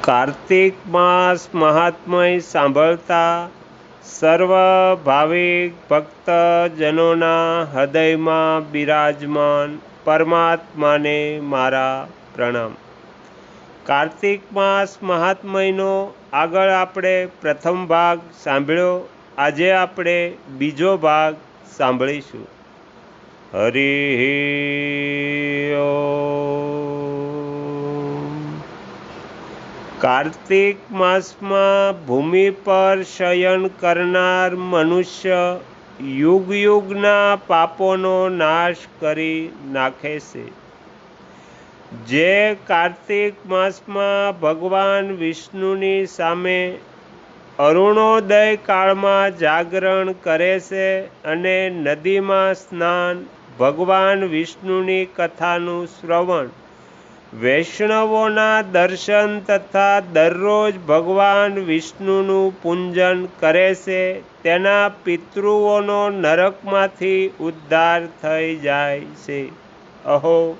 કાર્તિક માસ મહાત્મય સાંભળતા સર્વ ભાવિક ભક્તજનોના હૃદયમાં બિરાજમાન પરમાત્માને મારા પ્રણામ. કાર્તિક માસ મહાત્મયનો આગળ આપણે પ્રથમ ભાગ સાંભળ્યો. આજે આપણે બીજો ભાગ સાંભળીશું. હરિ કાર્તિક માસમાં ભૂમિ પર શયન કરનાર મનુષ્ય યુગ યુગના પાપોનો નાશ કરી નાખે છે. જે કાર્તિક માસમાં ભગવાન વિષ્ણુની સામે અરુણોદય કાળમાં જાગરણ કરે છે અને નદીમાં સ્નાન ભગવાન વિષ્ણુની કથાનું શ્રવણ વૈષ્ણવોના દર્શન તથા દરરોજ ભગવાન વિષ્ણુનું પૂજન કરે છે, તેના પિતૃઓનો નરકમાંથી ઉદ્ધાર થઈ જાય છે. અહો!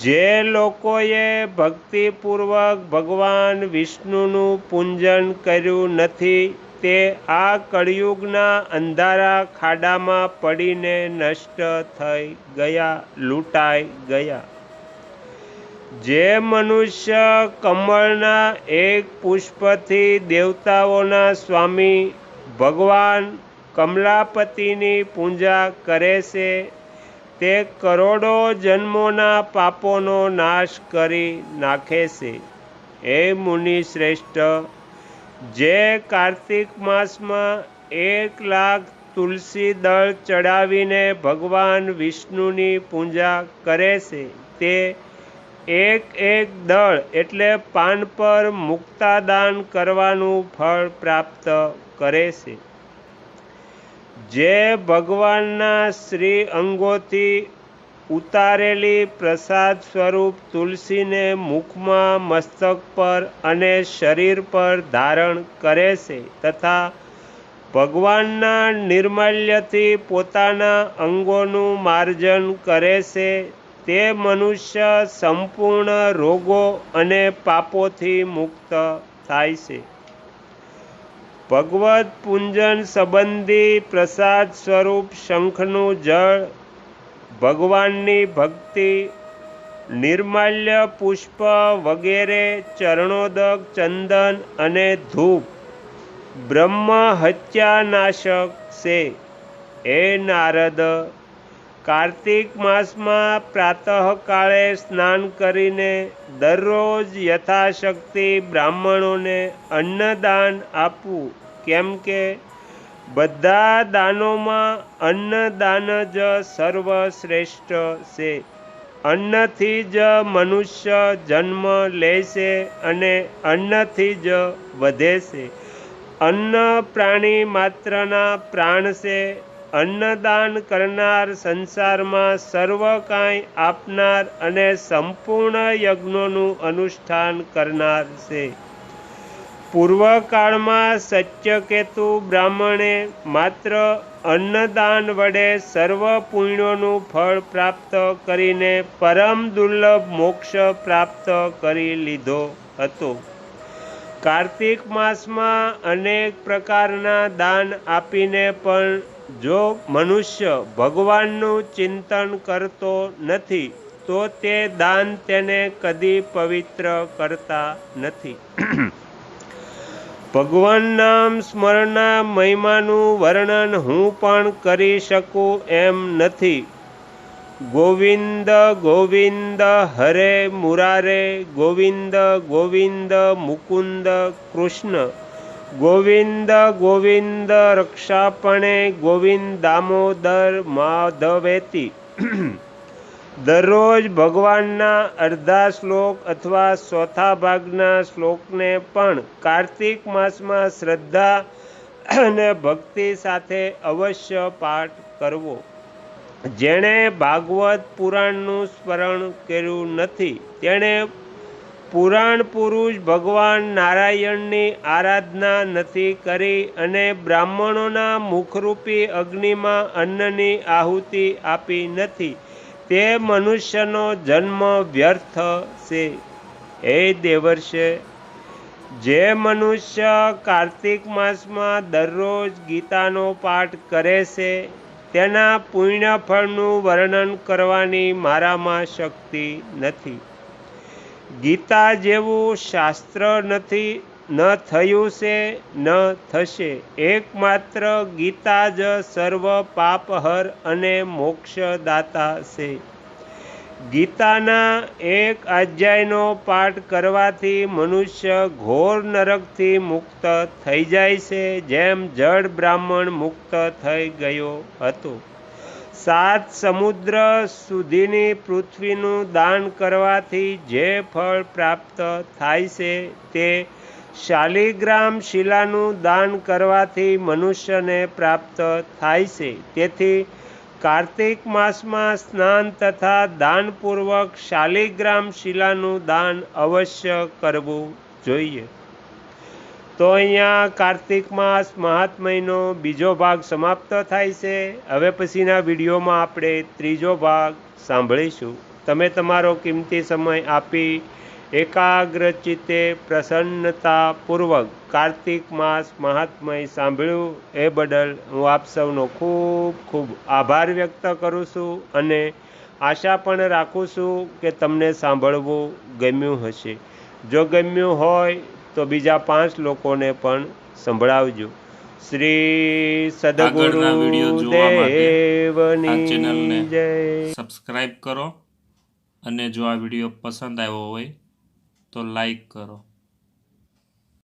જે લોકોએ ભક્તિપૂર્વક ભગવાન વિષ્ણુનું પૂજન કર્યું નથી, તે આ કળિયુગના અંધારા ખાડામાં પડીને નષ્ટ થઈ ગયા, લૂંટાઈ ગયા. જે મનુષ્ય કમળના એક પુષ્પથી દેવતાઓના સ્વામી ભગવાન કમલાપતિની પૂજા કરે છે, તે કરોડો જન્મોના પાપોનો નાશ કરી નાખે છે. એ મુનિ શ્રેષ્ઠ, જે કાર્તિક માસમાં એક લાખ તુલસી દળ ચડાવીને ભગવાન વિષ્ણુની પૂજા કરે છે, તે એક એક દળ એટલે પાન પર મુક્તાદાન કરવાનું ફળ પ્રાપ્ત કરે છે. જે ભગવાનના શ્રી અંગોથી ઉતારેલી પ્રસાદ સ્વરૂપ તુલસીને મુખમાં મસ્તક પર અને શરીર પર ધારણ કરે છે તથા ભગવાનના નિર્માલ્યથી પોતાના અંગોનું માર્જન કરે છે તે મનુષ્ય સંપૂર્ણ રોગો અને પાપોથી મુક્ત થાય છે. ભગવત પૂંજન સંબંધી પ્રસાદ સ્વરૂપ શંખનું જળ, ભગવાનની ભક્તિ, નિર્માલ્ય પુષ્પ વગેરે ચરણોદક ચંદન અને ધૂપ, બ્રહ્મ હત્યાનાશક છે. એ નારદ કાર્તિક માસમાં પ્રાતઃકાળે સ્નાન કરીને દરરોજ યથાશક્તિ બ્રાહ્મણોને અન્નદાન આપવું. કેમ કે બધા દાનોમાં અન્નદાન જ સર્વશ્રેષ્ઠ છે. અન્નથી જ મનુષ્ય જન્મ લે છે અને અન્નથી જ વધે છે. અન્ન પ્રાણી માત્રના પ્રાણ છે અન્નદાન કરનાર સંસારમાં સર્વ કાંઈ આપનાર અને સંપૂર્ણ યજ્ઞોનું અનુષ્ઠાન કરનાર છે. પૂર્વકાળમાં સત્યકેતુ બ્રાહ્મણે માત્ર અન્નદાન વડે સર્વ પુણ્યોનું ફળ પ્રાપ્ત કરીને પરમ દુર્લભ મોક્ષ પ્રાપ્ત કરી લીધો હતો. કાર્તિક માસમાં અનેક પ્રકારના દાન આપીને પણ જો મનુષ્ય ભગવાનનું ચિંતન કરતો નથી, તો તે દાન તેને કદી પવિત્ર કરતા નથી. ભગવાન નામ સ્મરણના મહિમાનું વર્ણન હું પણ કરી શકું એમ નથી. ગોવિંદ ગોવિંદ, હરે મુરારે, ગોવિંદ ગોવિંદ, મુકુંદ, કૃષ્ણ ગોવિંદ ગોવિંદ રક્ષાપણે ગોવિંદ દામોદર માધવેતી. દરરોજ ભગવાનના અડધા શ્લોક અથવા ચોથા ભાગના શ્લોકને પણ કાર્તિક માસમાં શ્રદ્ધા અને ભક્તિ સાથે અવશ્ય પાઠ કરવો. જેણે ભાગવત પુરાણનું સ્મરણ કર્યું નથી, તેણે પુરાણ પુરુષ ભગવાન નારાયણની આરાધના નથી કરી અને બ્રાહ્મણોના મુખરૂપી અગ્નિમાં અન્નની આહુતિ આપી નથી. તે મનુષ્યનો જન્મ વ્યર્થ છે. હે દેવર્ષે, જે મનુષ્ય કાર્તિક માસમાં દરરોજ ગીતાનો પાઠ કરે છે, તેના પુણ્યફળનું વર્ણન કરવાની મારામાં શક્તિ નથી. ગીતા જેવું શાસ્ત્ર નથી, ન થયું છે, ન થશે. એકમાત્ર ગીતા જ સર્વ પાપહર અને મોક્ષદાતા છે. ગીતાના એક અધ્યાયનો પાઠ કરવાથી મનુષ્ય ઘોર નરકથી મુક્ત થઈ જાય છે, જેમ જળ બ્રાહ્મણ મુક્ત થઈ ગયો હતો. સાત સમુદ્ર સુધીની પૃથ્વીનું દાન કરવાથી જે ફળ પ્રાપ્ત થાય છે તે શાલિગ્રામ શિલાનું દાન કરવાથી મનુષ્યને પ્રાપ્ત થાય છે. તેથી કાર્તિક માસમાં સ્નાન તથા દાનપૂર્વક શાલિગ્રામ શિલાનું દાન અવશ્ય કરવું જોઈએ. તો અહીંયા કાર્તિક માસ મહાત્મયનો બીજો ભાગ સમાપ્ત થાય છે. હવે પછીના વિડીયોમાં આપણે ત્રીજો ભાગ સાંભળીશું. તમે તમારો કિંમતી સમય આપી એકાગ્ર ચિત્તે પ્રસન્નતાપૂર્વક કાર્તિક માસ મહાત્મય સાંભળ્યું એ બદલ હું આપ સૌનો ખૂબ ખૂબ આભાર વ્યક્ત કરું છું અને આશા પણ રાખું છું કે તમને સાંભળવું ગમ્યું હશે. જો ગમ્યું હોય તો બીજા પાંચ લોકોને પણ સંભળાવજો. શ્રી સદગુરુ દેવની જય. સબસ્ક્રાઈબ કરો અને જો આ વીડિયો પસંદ આવ્યો હોય તો લાઈક કરો.